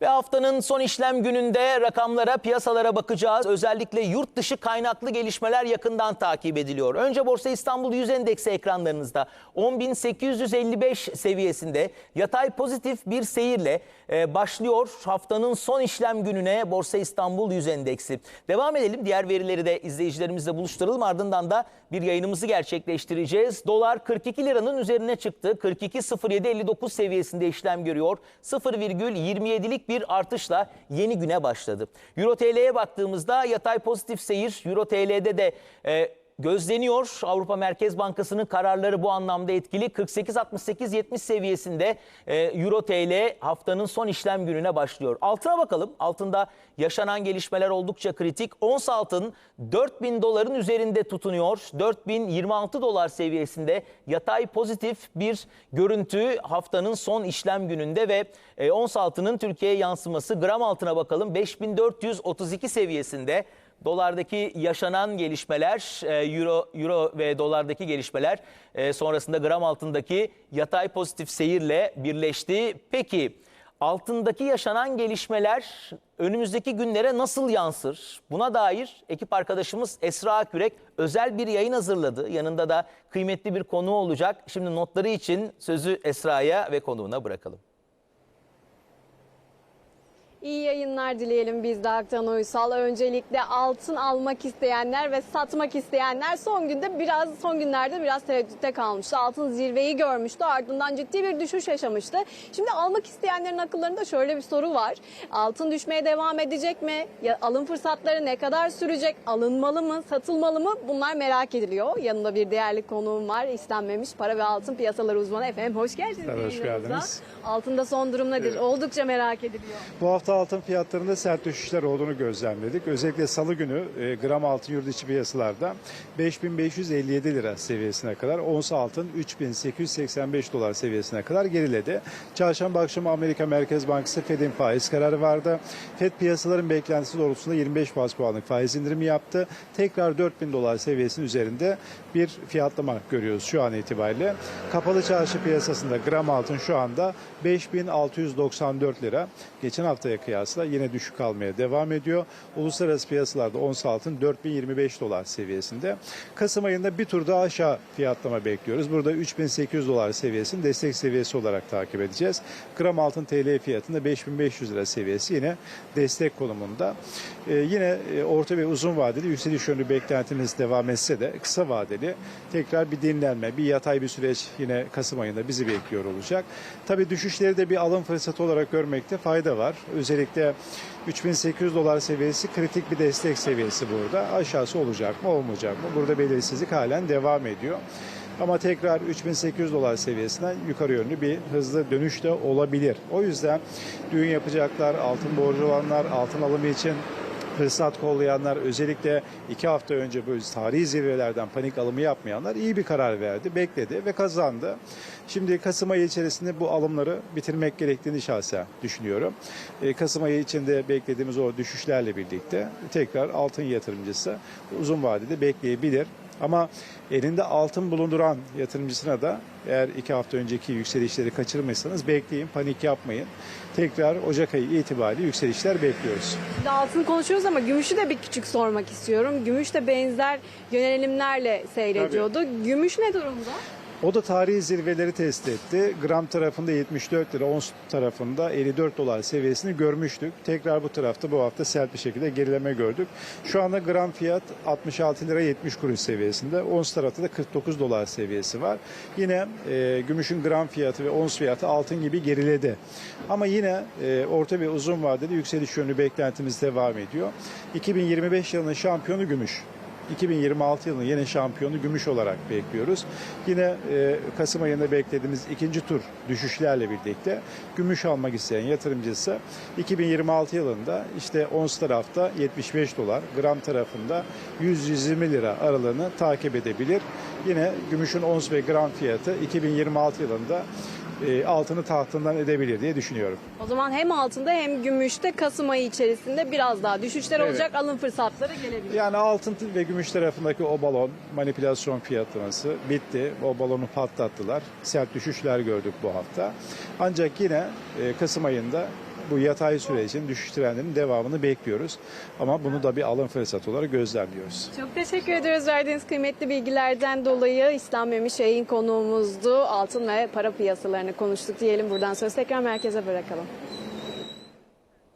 Ve haftanın son işlem gününde rakamlara, piyasalara bakacağız. Özellikle yurt dışı kaynaklı gelişmeler yakından takip ediliyor. Önce Borsa İstanbul 100 endeksi ekranlarınızda 10.855 seviyesinde yatay pozitif bir seyirle e, başlıyor haftanın son işlem gününe Borsa İstanbul 100 endeksi. Devam edelim. Diğer verileri de izleyicilerimizle buluşturalım. Ardından da bir yayınımızı gerçekleştireceğiz. Dolar 42 liranın üzerine çıktı. 42.0759 seviyesinde işlem görüyor. 0,27'lik bir artışla yeni güne başladı. Euro TL'ye baktığımızda yatay pozitif seyir Euro TL'de de e, gözleniyor. Avrupa Merkez Bankası'nın kararları bu anlamda etkili. 48.68-70 seviyesinde e, Euro TL haftanın son işlem gününe başlıyor. Altına bakalım. Altında yaşanan gelişmeler oldukça kritik. Ons altın 4000 doların üzerinde tutunuyor. 4026 dolar seviyesinde yatay pozitif bir görüntü haftanın son işlem gününde ve e, ons altının Türkiye'ye yansıması gram altına bakalım 5432 seviyesinde. Dolardaki yaşanan gelişmeler, e, euro, euro ve dolardaki gelişmeler e, sonrasında gram altındaki yatay pozitif seyirle birleşti. Peki altındaki yaşanan gelişmeler önümüzdeki günlere nasıl yansır? Buna dair ekip arkadaşımız Esra Akürek özel bir yayın hazırladı. Yanında da kıymetli bir konuğu olacak. Şimdi notları için sözü Esra'ya ve konuğuna bırakalım. İyi yayınlar dileyelim biz de Aktan Uysal. Öncelikle altın almak isteyenler ve satmak isteyenler son günde biraz son günlerde biraz tereddütte kalmıştı. Altın zirveyi görmüştü. Ardından ciddi bir düşüş yaşamıştı. Şimdi almak isteyenlerin akıllarında şöyle bir soru var. Altın düşmeye devam edecek mi? Ya, alım fırsatları ne kadar sürecek? Alınmalı mı? Satılmalı mı? Bunlar merak ediliyor. Yanında bir değerli konuğum var. İstenmemiş para ve altın piyasaları uzmanı. Efendim hoş geldiniz. Hoş geldiniz. Altında son durum nedir? Oldukça merak ediliyor. Bu hafta altın fiyatlarında sert düşüşler olduğunu gözlemledik. Özellikle salı günü e, gram altın yurt içi piyasalarda 5557 lira seviyesine kadar, ons altın 3885 dolar seviyesine kadar geriledi. Çarşamba akşamı Amerika Merkez Bankası Fed'in faiz kararı vardı. Fed piyasaların beklentisi doğrultusunda 25 bas puanlık faiz indirimi yaptı. Tekrar 4000 dolar seviyesinin üzerinde bir fiyatlama görüyoruz şu an itibariyle. Kapalı çarşı piyasasında gram altın şu anda 5694 lira. Geçen haftaya kıyasla yine düşük kalmaya devam ediyor. Uluslararası piyasalarda ons altın 4025 dolar seviyesinde. Kasım ayında bir tur daha aşağı fiyatlama bekliyoruz. Burada 3800 dolar seviyesini destek seviyesi olarak takip edeceğiz. Gram altın TL fiyatında 5500 lira seviyesi yine destek konumunda. Ee, yine e, orta ve uzun vadeli yükseliş yönlü beklentimiz devam etse de kısa vadeli tekrar bir dinlenme, bir yatay bir süreç yine Kasım ayında bizi bekliyor olacak. Tabii düşüşleri de bir alım fırsatı olarak görmekte fayda var. Özellikle 3800 dolar seviyesi kritik bir destek seviyesi burada. Aşağısı olacak mı olmayacak mı? Burada belirsizlik halen devam ediyor. Ama tekrar 3800 dolar seviyesinden yukarı yönlü bir hızlı dönüş de olabilir. O yüzden düğün yapacaklar, altın borcu olanlar, altın alımı için fırsat kollayanlar özellikle iki hafta önce bu tarihi zirvelerden panik alımı yapmayanlar iyi bir karar verdi, bekledi ve kazandı. Şimdi Kasım ayı içerisinde bu alımları bitirmek gerektiğini şahsen düşünüyorum. E, Kasım ayı içinde beklediğimiz o düşüşlerle birlikte tekrar altın yatırımcısı uzun vadede bekleyebilir. Ama elinde altın bulunduran yatırımcısına da eğer iki hafta önceki yükselişleri kaçırmışsanız bekleyin, panik yapmayın. Tekrar Ocak ayı itibariyle yükselişler bekliyoruz. Altın konuşuyoruz ama gümüşü de bir küçük sormak istiyorum. Gümüş de benzer yönelimlerle seyrediyordu. Gümüş ne durumda? O da tarihi zirveleri test etti. Gram tarafında 74 lira, ons tarafında 54 dolar seviyesini görmüştük. Tekrar bu tarafta bu hafta sert bir şekilde gerileme gördük. Şu anda gram fiyat 66 lira 70 kuruş seviyesinde. Ons tarafta da 49 dolar seviyesi var. Yine e, gümüşün gram fiyatı ve ons fiyatı altın gibi geriledi. Ama yine e, orta ve uzun vadeli yükseliş yönlü beklentimiz devam ediyor. 2025 yılının şampiyonu gümüş. 2026 yılının yeni şampiyonu gümüş olarak bekliyoruz. Yine e, Kasım ayında beklediğimiz ikinci tur düşüşlerle birlikte gümüş almak isteyen yatırımcısı 2026 yılında işte ons tarafta 75 dolar, gram tarafında 100-120 lira aralığını takip edebilir. Yine gümüşün ons ve gram fiyatı 2026 yılında e, altını tahtından edebilir diye düşünüyorum. O zaman hem altında hem gümüşte Kasım ayı içerisinde biraz daha düşüşler Evet. olacak, alım fırsatları gelebilir. Yani altın ve gümüş tarafındaki o balon manipülasyon fiyatlaması bitti. O balonu patlattılar. Sert düşüşler gördük bu hafta. Ancak yine e, Kasım ayında bu yatay sürecin düşüş trendinin devamını bekliyoruz. Ama bunu da bir alım fırsatı olarak gözlemliyoruz. Çok teşekkür ederiz verdiğiniz kıymetli bilgilerden dolayı. İslam Memiş yayın konuğumuzdu. Altın ve para piyasalarını konuştuk diyelim. Buradan söz tekrar merkeze bırakalım.